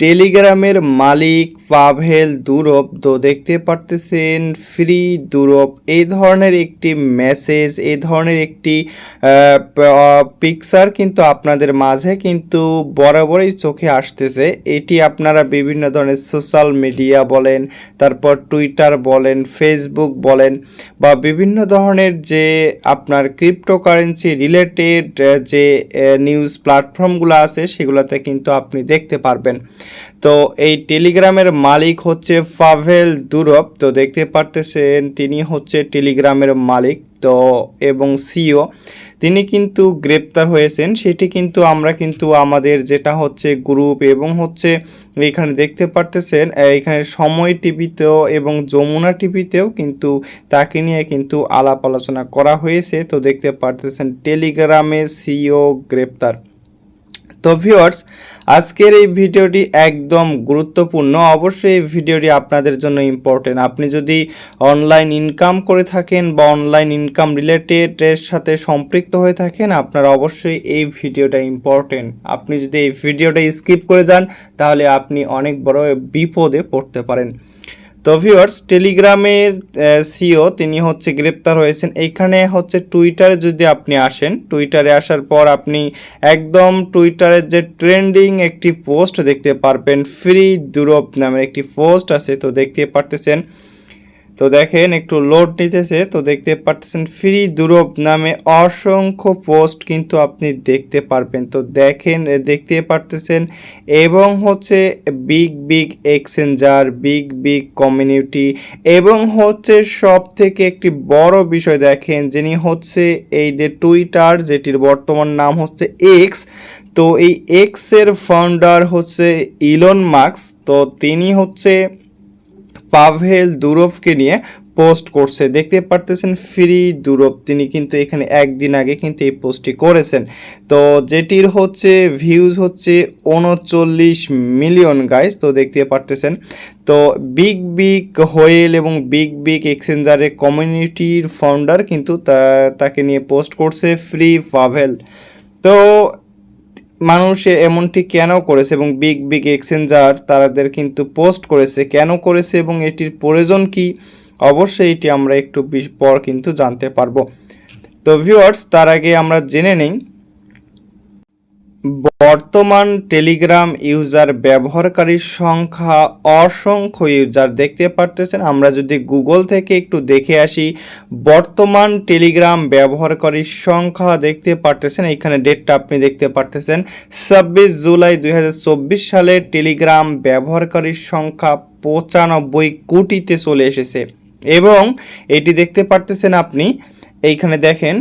টেলিগ্রামের মালিক পাভেল দুরব তো দেখতে পারতেছেন, ফ্রি দুরব। এই ধরনের একটি মেসেজ, এই ধরনের একটি পিকচার কিন্তু আপনাদের মাঝে কিন্তু বরাবরই চোখে আসতেছে। এটি আপনারা বিভিন্ন ধরনের সোশ্যাল মিডিয়া বলেন, তারপর টুইটার বলেন ফেসবুক বলেন, বা বিভিন্ন ধরনের যে আপনার ক্রিপ্টোকারেন্সি রিলেটেড যে নিউজ প্ল্যাটফর্মগুলো আছে সেগুলোতে কিন্তু আপনি দেখতে পারবেন। তো এই টেলিগ্রামের মালিক হচ্ছে পাভেল দুরব। তো দেখতে পারতেছেন, তিনি হচ্ছে টেলিগ্রামের মালিক, তো এবং সিও। তিনি কিন্তু গ্রেপ্তার হয়েছেন, সেটি কিন্তু আমরা কিন্তু আমাদের যেটা হচ্ছে গ্রুপ এবং হচ্ছে এখানে দেখতে পারতেছেন, এখানে সময় টিভিতেও এবং যমুনা টিভিতেও কিন্তু তাকে নিয়ে কিন্তু আলাপ আলোচনা করা হয়েছে। তো দেখতে পারতেছেন, টেলিগ্রামে সিও গ্রেপ্তার। তো ভিউয়ার্স আজকের এই ভিডিওটি একদম গুরুত্বপূর্ণ। অবশ্যই এই ভিডিওটি আপনাদের জন্য ইম্পর্টেন্ট আপনি যদি অনলাইন ইনকাম করে থাকেন বা অনলাইন ইনকাম রিলেটেড এর সাথে সম্পৃক্ত হয়ে থাকেন, আপনার অবশ্যই এই ভিডিওটা ইম্পর্টেন্ট আপনি যদি এই ভিডিওটা স্কিপ করে যান, তাহলে আপনি অনেক বড় বিপদে পড়তে পারেন। তো ভিউয়ার্স, টেলিগ্রামের সিও তিনি হচ্ছে গ্রেপ্তার হয়েছেন। এইখানে হচ্ছে টুইটারে যদি আপনি আসেন, টুইটারে আসার পর আপনি একদম টুইটারের যে ট্রেন্ডিং একটি পোস্ট দেখতে পারবেন। ফ্রি দুরব নামের একটি পোস্ট আছে, তো দেখতে পারতেছেন। তো দেখেন, একটু লোড নিতেছে, তো দেখতে পারতেছেন ফ্রি দুরব নামে অসংখ্য পোস্ট কিন্তু আপনি দেখতে পারবেন। তো দেখেন দেখতে পারতেছেন, এবং হচ্ছে big big exchanger big big community এবং হচ্ছে সব থেকে একটি বড় বিষয় দেখেন, যিনি হচ্ছে এই যে টুইটার যেটির বর্তমান নাম হচ্ছে এক্স তো এই এক্সের ফাউন্ডার হচ্ছে ইলন মার্কস তো তিনি হচ্ছে পাভেল দুরভকে নিয়ে পোস্ট করছে। দেখতে পারতেছেন ফ্রি দুরব, তিনি কিন্তু এখানে একদিন আগে কিন্তু এই পোস্টটি করেছেন। তো যেটির হচ্ছে ভিউজ হচ্ছে উনচল্লিশ মিলিয়ন গাইজ তো দেখতে পারতেছেন। তো বিগ বিগ হোয়েল এবং বিগ বিগ এক্সচেঞ্জারের কমিউনিটির ফাউন্ডার কিন্তু তাকে নিয়ে পোস্ট করছে ফ্রি পাভেল। তো মানুষ এমনটি কেন করেছে এবং বিগ বিগ এক্সচেঞ্জার তাদের কিন্তু পোস্ট করেছে, কেন করেছে এবং এটির প্রয়োজন কি? অবশ্যই এটি আমরা একটু পর কিন্তু জানতে পারব। তো ভিউয়ার্স তার আগে আমরা জেনে নেই বর্তমান টেলিগ্রাম ইউজার ব্যবহারকারীর সংখ্যা অসংখ্য ইউজার দেখতে পারতেছেন। আমরা যদি গুগল থেকে একটু দেখে আসি, বর্তমান টেলিগ্রাম ব্যবহারকারীর সংখ্যা দেখতে পারতেছেন। এখানে ডেটটা আপনি দেখতে পারতেছেন। ছাব্বিশ জুলাই দু হাজার চব্বিশ সালে টেলিগ্রাম ব্যবহারকারীর সংখ্যা পঁচানব্বই কোটিতে চলে এসেছে। এবং এটি দেখতে পারতেছেন আপনি, এইখানে দেখেন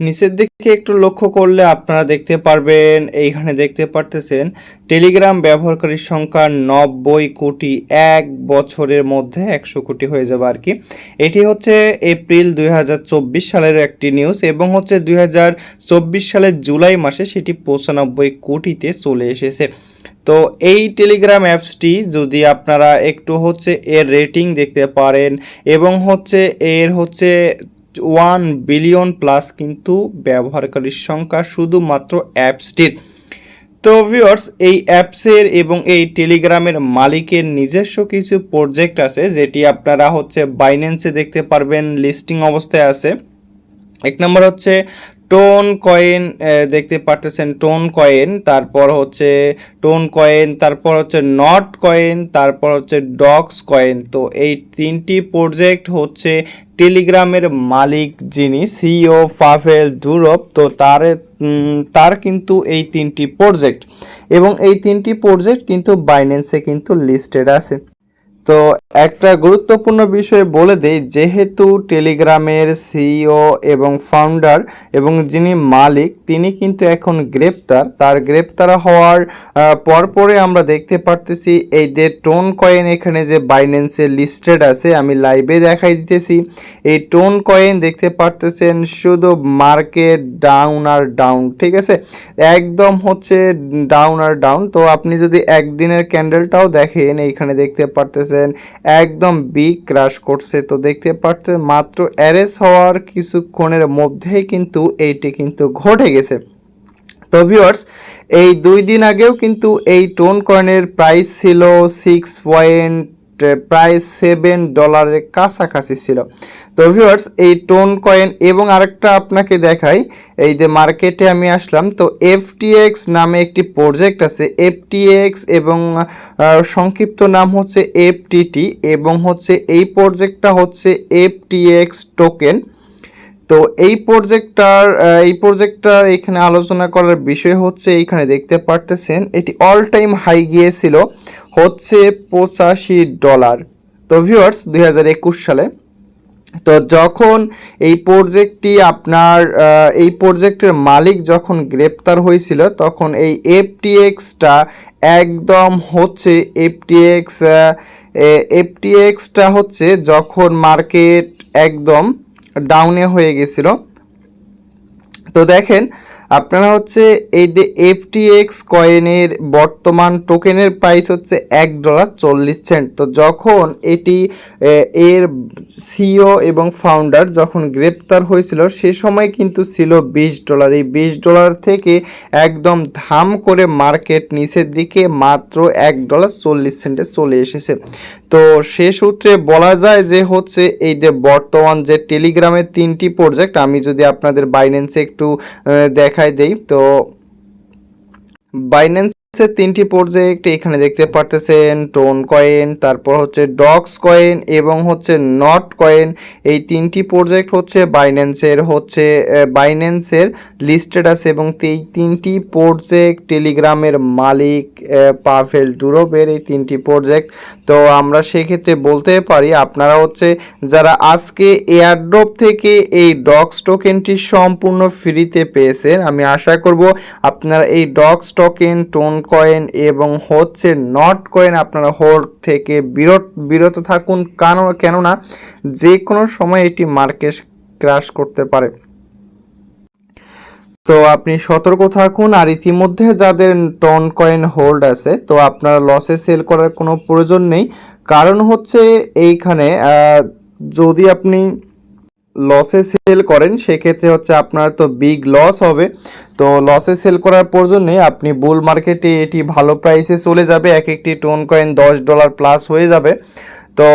নিচের দিকে একটু লক্ষ্য করলে আপনারা দেখতে পারবেন, এইখানে দেখতে পারতেছেন, টেলিগ্রাম ব্যবহারকারীর সংখ্যা নব্বই কোটি এক বছরের মধ্যে একশো কোটি হয়ে যাবে আর কি। এটি হচ্ছে এপ্রিল দুই হাজার চব্বিশ সালের একটি নিউজ এবং হচ্ছে দুই হাজার চব্বিশ সালের জুলাই মাসে সেটি পঁচানব্বই কোটিতে চলে এসেছে। তো এই টেলিগ্রাম অ্যাপসটি যদি আপনারা একটু হচ্ছে এর রেটিং দেখতে পারেন এবং হচ্ছে এর হচ্ছে ওয়ান বিলিয়ন প্লাস কিন্তু ব্যবহারকারীর সংখ্যা শুধুমাত্র অ্যাপসটির। তো ভিউয়ার্স এই অ্যাপসের এবং এই টেলিগ্রামের মালিকের নিজস্ব কিছু প্রজেক্ট আছে, যেটি আপনারা হচ্ছে বাইন্যান্সে দেখতে পারবেন লিস্টিং অবস্থায় আছে। এক নম্বর হচ্ছে টোন কয়েন দেখতে পারতেছেন টোন কয়েন তারপর হচ্ছে টোন কয়েন তারপর হচ্ছে নট কয়েন তারপর হচ্ছে ডক্স কয়েন তো এই তিনটি প্রজেক্ট হচ্ছে টেলিগ্রামের মালিক যিনি সিও পাভেল ধুরব তো তার তার কিন্তু এই তিনটি প্রজেক্ট এবং এই তিনটি প্রজেক্ট কিন্তু বাইন্যান্সে কিন্তু লিস্টেড আছে। তো একটা গুরুত্বপূর্ণ বিষয় বলে দেই, যেহেতু টেলিগ্রামের সিইও এবং ফাউন্ডার এবং যিনি মালিক, তিনি কিন্তু এখন গ্রেপ্তার। তার গ্রেপ্তার হওয়ার পরপরে আমরা দেখতে পারতেছি, এই যে টোন কয়েন এখানে যে বাইন্যান্সে লিস্টেড আছে, আমি লাইভে দেখাই দিতেছি। এই টোন কয়েন দেখতে পারতেছেন শুধু মার্কেট ডাউন আর ডাউন, ঠিক আছে? একদম হচ্ছে ডাউন আর ডাউন। তো আপনি যদি একদিনের ক্যান্ডেলটাও দেখেন, এইখানে দেখতে পারতেছেন একদম বিগ ক্রাশ করছে। তো দেখতে পারতে মাত্র অ্যারেস হওয়ার কিছুক্ষণের মধ্যেই কিন্তু এইটি কিন্তু ঘটে গেছে। তো ভিউয়ার্স এই দুই দিন আগেও কিন্তু এই টোন কয়েনের প্রাইস ছিল সিক্স পয়েন্ট প্রায় সেভেন ডলারের কাছাকাছি ছিল। তো ভিউয়ার্স এই টোন কয়েন এবং আরেকটা আপনাকে দেখাই, এই যে মার্কেটে আমি আসলাম, তো এফটিএক্স নামে একটি প্রজেক্ট আছে এফটিএক্স এবং সংক্ষিপ্ত নাম হচ্ছে এফটিটি এবং হচ্ছে এই প্রজেক্টটা হচ্ছে এফটিএক্স টোকেন তো এই প্রজেক্টটার এই প্রজেক্টটার এখানে আলোচনা করার বিষয় হচ্ছে, এইখানে দেখতে পারতেছেন, এটি অল টাইম হাই গিয়েছিল, হচ্ছে পঁচাশি ডলার তো ভিউয়ার্স দুই হাজার একুশ সালে। তো যখন এই প্রজেক্টটি আপনার এই প্রজেক্টের মালিক যখন গ্রেপ্তার হয়েছিল, তখন এই এফটিএক্সটা একদম হচ্ছে এফটিএক্স এফটিএক্সটা হচ্ছে যখন মার্কেট একদম ডাউনে হয়ে গেছিল। তো দেখেন আপনারা হচ্ছে এই যে এফটিএক্স কয়েনের বর্তমান টোকেনের প্রাইস হচ্ছে এক ডলার চল্লিশ সেন্ট তো যখন এটি এর সিও এবং ফাউন্ডার যখন গ্রেপ্তার হয়েছিল, সে সময় কিন্তু ছিল বিশ ডলার এই বিশ ডলার থেকে একদম ধাম করে মার্কেট নিচের দিকে মাত্র এক ডলার চল্লিশ সেন্টে চলে এসেছে। তো সে সূত্রে বলা যায় যে হচ্ছে এই যে বর্তমান যে টেলিগ্রামের তিনটি প্রজেক্ট আমি যদি আপনাদের বাইন্যান্সে একটু দেখাই দেই, তো বাইন্যান্সের তিনটি প্রজেক্ট এখানে দেখতে পারতেছেন, টোন কয়েন, তারপর হচ্ছে ডক্স কয়েন এবং হচ্ছে নট কয়েন। এই তিনটি প্রজেক্ট হচ্ছে বাইন্যান্সের হচ্ছে বাইন্যান্সের লিস্টেড আছে এবং এই তিনটি প্রজেক্ট টেলিগ্রামের মালিক পাভেল দুরবের এই তিনটি প্রজেক্ট। তো আমরা সেক্ষেত্রে বলতে পারি, আপনারা হচ্ছে যারা আজকে এয়ারড্রপ থেকে এই ডক্স টোকেনটি সম্পূর্ণ ফ্রিতে পেয়েছেন, আমি আশা করব আপনারা এই ডক্স টোকেন, টোন কয়েন এবং হচ্ছে নট কয়েন আপনারা হোল্ড থেকে বিরত বিরত থাকুন। কেন, কেননা যে কোনো সময় এটি মার্কেট ক্রাশ করতে পারে। তো আপনি সতর্ক থাকুন। আর ইতিমধ্যে যাদের টন কয়েন হোল্ড আছে, তো আপনার লসে সেল করার কোনো প্রয়োজন নেই। কারণ হচ্ছে এইখানে যদি আপনি লসে সেল করেন, সেক্ষেত্রে হচ্ছে আপনার তো বিগ লস হবে। তো লসে সেল করার প্রয়োজন নেই আপনি বুল মার্কেটে এটি ভালো প্রাইসে চলে যাবে, এক একটি টোন কয়েন দশ ডলার প্লাস হয়ে যাবে। তো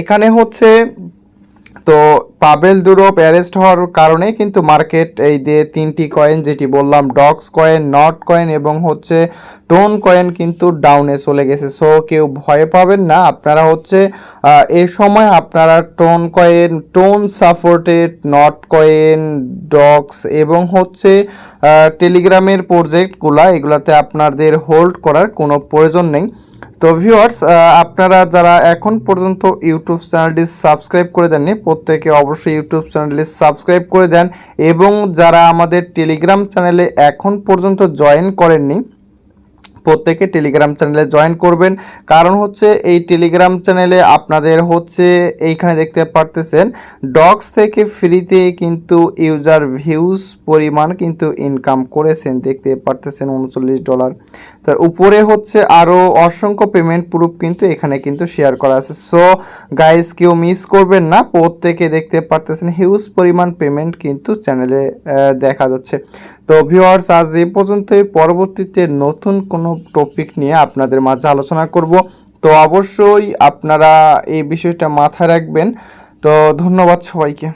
এখানে হচ্ছে তো পাবেল দুরোপ অ্যারেস্ট হওয়ার কারণে কিন্তু মার্কেট এই যে তিনটি কয়েন যেটি বললাম ডক্স কয়েন, নট কয়েন এবং হচ্ছে টোন কয়েন কিন্তু ডাউনে চলে গেছে। সো কেউ ভয় পাবেন না, আপনারা হচ্ছে এই সময় আপনারা ton coin, ton supported not coin dogs এবং হচ্ছে টেলিগ্রামের প্রজেক্টগুলা, এগুলাতে আপনাদের হোল্ড করার কোনো প্রয়োজন নেই। তো ভিউয়ার্স আপনারা যারা এখন পর্যন্ত ইউটিউব চ্যানেলটি সাবস্ক্রাইব করে দেননি, প্রত্যেকে অবশ্যই ইউটিউব চ্যানেলটি সাবস্ক্রাইব করে দেন এবং যারা আমাদের টেলিগ্রাম চ্যানেলে এখন পর্যন্ত জয়েন করেননি, প্রত্যেকে টেলিগ্রাম চ্যানেলে জয়েন করবেন। কারণ হচ্ছে এই টেলিগ্রাম চ্যানেলে আপনাদের হচ্ছে এইখানে দেখতে পারতেছেন ডক্স থেকে ফ্রিতে কিন্তু ইউজার ভিউজ পরিমাণ কিন্তু ইনকাম করেছেন। দেখতে পারতেছেন উনচল্লিশ ডলার তার উপরে হচ্ছে আরও অসংখ্য পেমেন্ট প্রুফ কিন্তু এখানে কিন্তু শেয়ার করা আছে। সো গাইস কেউ মিস করবেন না। প্রত্যেকে দেখতে পারতেছেন হিউজ পরিমাণ পেমেন্ট কিন্তু চ্যানেলে দেখা যাচ্ছে। তো ভিউয়ার্স আজ এ পর্যন্তই। পরবর্তীতে নতুন কোনো টপিক নিয়ে আপনাদের মাঝে আলোচনা করব। তো অবশ্যই আপনারা এই বিষয়টা মাথায় রাখবেন। তো ধন্যবাদ সবাইকে।